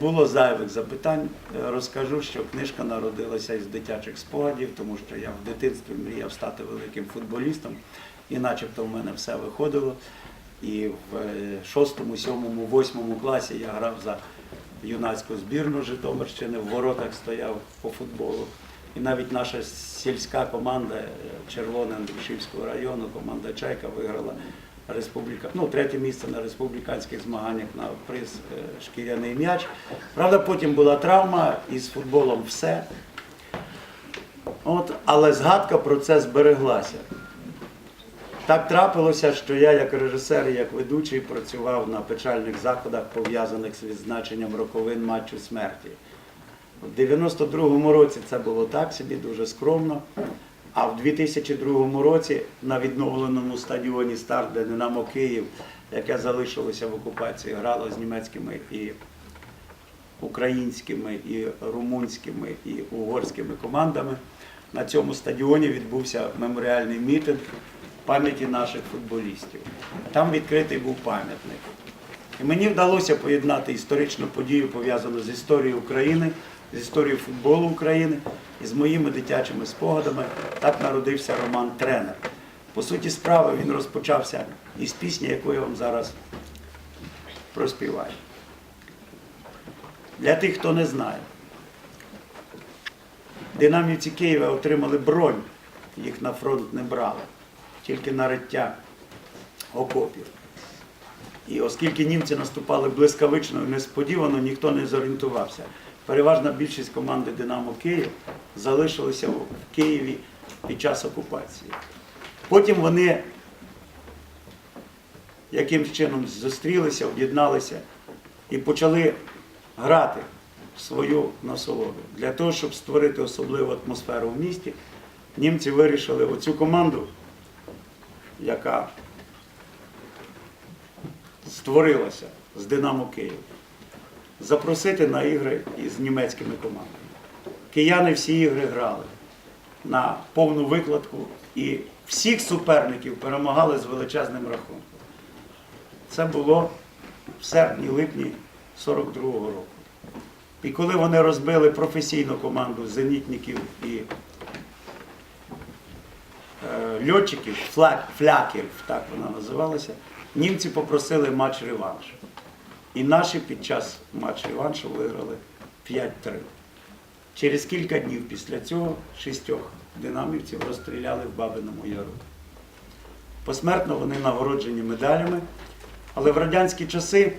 було зайвих запитань. Е, Розкажу, що книжка народилася із дитячих спогадів, тому що я в дитинстві мріяв стати великим футболістом, і начебто в мене все виходило. І в е, шостому, сьомому, восьмому класі я грав за юнацьку збірну Житомирщини, в воротах стояв по футболу. І навіть наша сільська команда е, Червоне Андрушівського району, команда Чайка виграла республіка, ну, третє місце на республіканських змаганнях на приз е, шкіряний м'яч. Правда, потім була травма і з футболом все. От, але згадка про це збереглася. Так трапилося, що я як режисер і як ведучий працював на печальних заходах, пов'язаних з відзначенням роковин матчу смерті. У 92-му році це було так собі, дуже скромно. А в 2002 році на відновленому стадіоні Старт, де Динамо Київ, яке залишилося в окупації, грало з німецькими і українськими, і румунськими, і угорськими командами. На цьому стадіоні відбувся меморіальний мітинг пам'яті наших футболістів. Там відкритий був пам'ятник. І мені вдалося поєднати історичну подію, пов'язану з історією України, з історією футболу України і з моїми дитячими спогадами. Так народився роман Тренер. По суті справи він розпочався із пісні, яку я вам зараз проспіваю. Для тих, хто не знає, динамівці Києва отримали бронь, їх на фронт не брали, тільки на риття окопів. І оскільки німці наступали блискавично і несподівано, ніхто не зорієнтувався. Переважна більшість команди Динамо Київ залишилися в Києві під час окупації. Потім вони якимсь чином зустрілися, об'єдналися і почали грати свою насолоду. Для того, щоб створити особливу атмосферу в місті, німці вирішили оцю команду, яка створилася з Динамо Київ, запросити на ігри із німецькими командами. Кияни всі ігри грали на повну викладку і всіх суперників перемагали з величезним рахунком. Це було в серпні-липні 42-го року. І коли вони розбили професійну команду зенітників і е, льотчиків, флак, фляків, так вона називалася, німці попросили матч реванш. І наші під час матч реваншу виграли 5-3. Через кілька днів після цього шістьох динамівців розстріляли в Бабиному Яру. Посмертно вони нагороджені медалями, але в радянські часи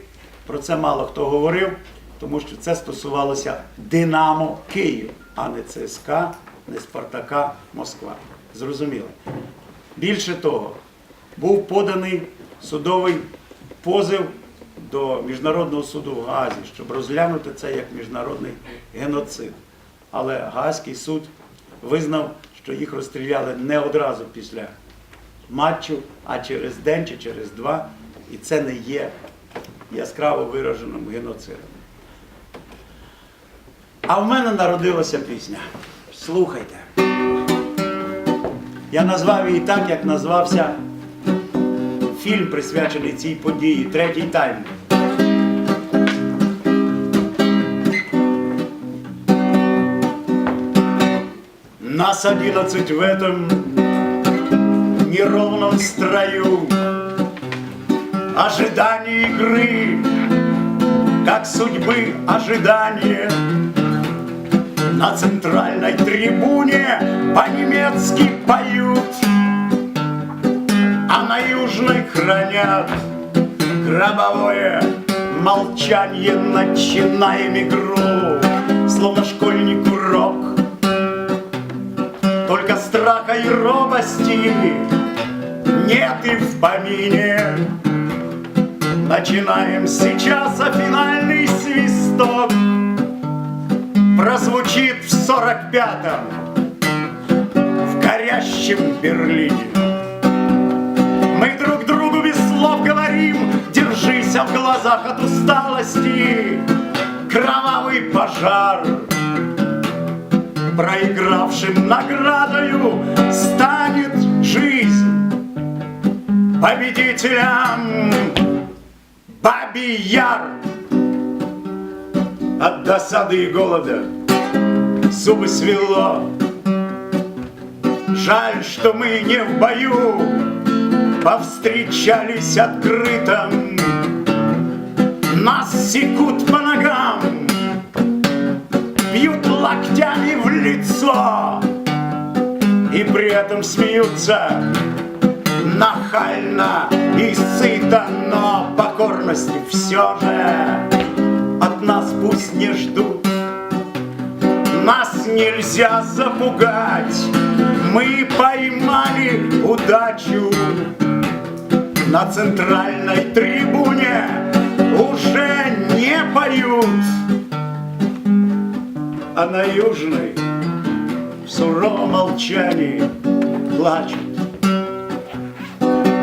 про це мало хто говорив, тому що це стосувалося Динамо Київ, а не ЦСКА, не Спартака Москва. Зрозуміло. Більше того, був поданий судовий позив до Міжнародного суду в Гаазі, щоб розглянути це як міжнародний геноцид. Але Гаазький суд визнав, що їх розстріляли не одразу після матчу, а через день чи через два. І це не є яскраво вираженим геноцидом. А в мене народилася пісня. Слухайте. Я назвав її так, як назвався фільм, присвячений цій події, третій тайм. Нас одиннадцать в этом неровном строю. Ожидание игры, как судьбы ожидание На центральной трибуне по-немецки поют А на южной хранят гробовое молчание. Начинаем игру, словно школьник урок только страха и робости нет и в помине. Начинаем сейчас, а финальный свисток прозвучит в сорок пятом в горящем Берлине. Мы друг другу без слов говорим, держись, а в глазах от усталости кровавый пожар проигравшим наградою станет жизнь победителям Бабий Яр. от досады и голода зубы свело. Жаль, что мы не в бою повстречались открыто. Нас секут по ногам, бьют локтями в лицо и при этом смеются нахально и сыто, но покорности все же от нас пусть не ждут. Нас нельзя запугать, мы поймали удачу на центральной трибуне. Уже не поют, а на южной в суровом молчании плачут.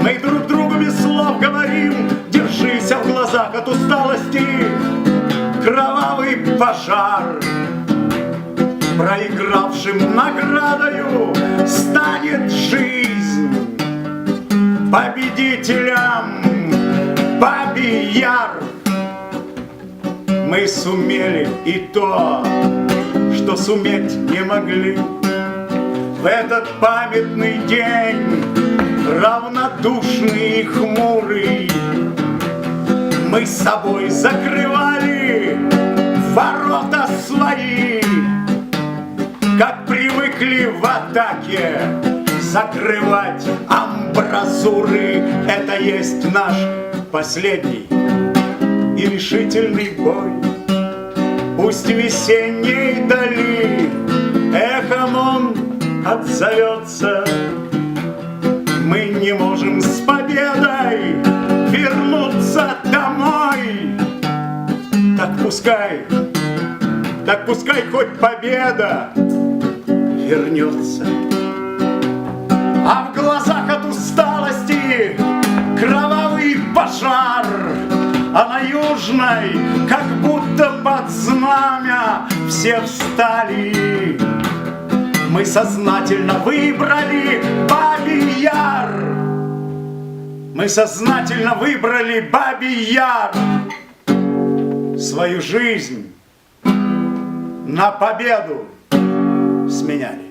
Мы друг другу без слов говорим, держись, а в глазах от усталости кровавый пожар. Проигравшим наградою станет жизнь победителям Бабий Яр. Мы сумели и то, суметь не могли. В этот памятный день, равнодушный и хмурый, Мы с собой закрывали ворота свои, Как привыкли в атаке закрывать амбразуры. Это есть наш последний и решительный бой. Пусть весенней дали эхом он отзовется. Мы не можем с победой вернуться домой. Так пускай, так пускай хоть победа вернется. А в глазах от усталости кровавый пожар, А на южной, как будто под знамя, все встали. Мы сознательно выбрали Бабий Яр. Мы сознательно выбрали Бабий Яр. Свою жизнь на победу сменяли.